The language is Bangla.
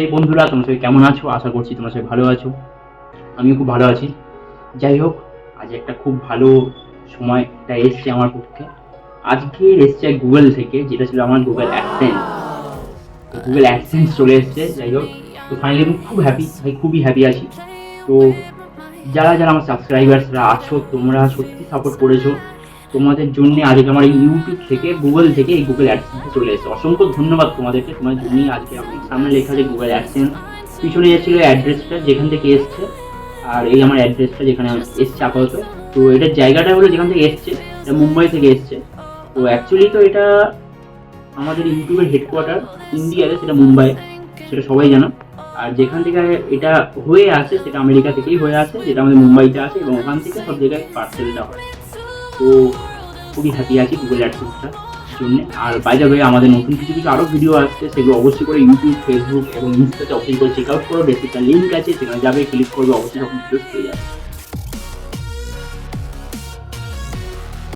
এই বন্ধুরা, তোমরা সবাই কেমন আছো? আশা করছি তোমরা সবাই ভালো আছো। আমিও খুব ভালো আছি। যাই হোক, আজ একটা খুব ভালো সময়টা এসছে আমার পক্ষে। আজকে এসছে গুগল থেকে, যেটা ছিল আমার গুগল অ্যাডসেন্স গুগল অ্যাডসেন্স চলে এসছে, যাই হোক। তো ফাইনালি আমি খুব হ্যাপি ভাই, খুবই হ্যাপি আছি। তো যারা যারা আমার সাবস্ক্রাইবার্সরা আছো, তোমরা সত্যি সাপোর্ট করেছ। তোমাদের জন্য আজকে আমার ইউটিউব থেকে গুগল থেকে এই গুগল অ্যাডসেন্স চলে এসেছে। অসংখ্য ধন্যবাদ তোমাদেরকে। তোমার জন্যই আজকে আমি সামনে লেখা আছে গুগল অ্যাডসেন্স পিছনে এসেছিল অ্যাড্রেসটা যেখান থেকে এসছে। আর এই আমার অ্যাড্রেসটা যেখানে এসছে আপাতত। তো এটার জায়গাটা হলো যেখান থেকে এসছে, এটা মুম্বাই থেকে এসছে। তো অ্যাকচুয়ালি তো এটা আমাদের ইউটিউবের হেডকোয়ার্টার ইন্ডিয়াতে সেটা মুম্বাই, সেটা সবাই জানো। আর যেখান থেকে এটা হয়ে আসে, সেটা আমেরিকা থেকেই হয়ে আসে, যেটা আমাদের মুম্বাইতে আসে এবং ওখান থেকে সব জায়গায় পার্সেল পার্সেলটা হয়। তো খুবই হ্যাপি আছি গুগল অ্যাডসেন্সটার জন্য। আর বাইরে হয়ে আমাদের নতুন কিছু কিছু আরও ভিডিও আসছে, সেগুলো অবশ্যই করে ইউটিউব ফেসবুক এবং ইনস্টাতে অবশ্যই করে চেক আউট করো ডেসক্রিপশন লিঙ্ক আছে, সেখানে যাবে ক্লিক করবে, অবশ্যই সব ভিডিও পেয়ে যাবে।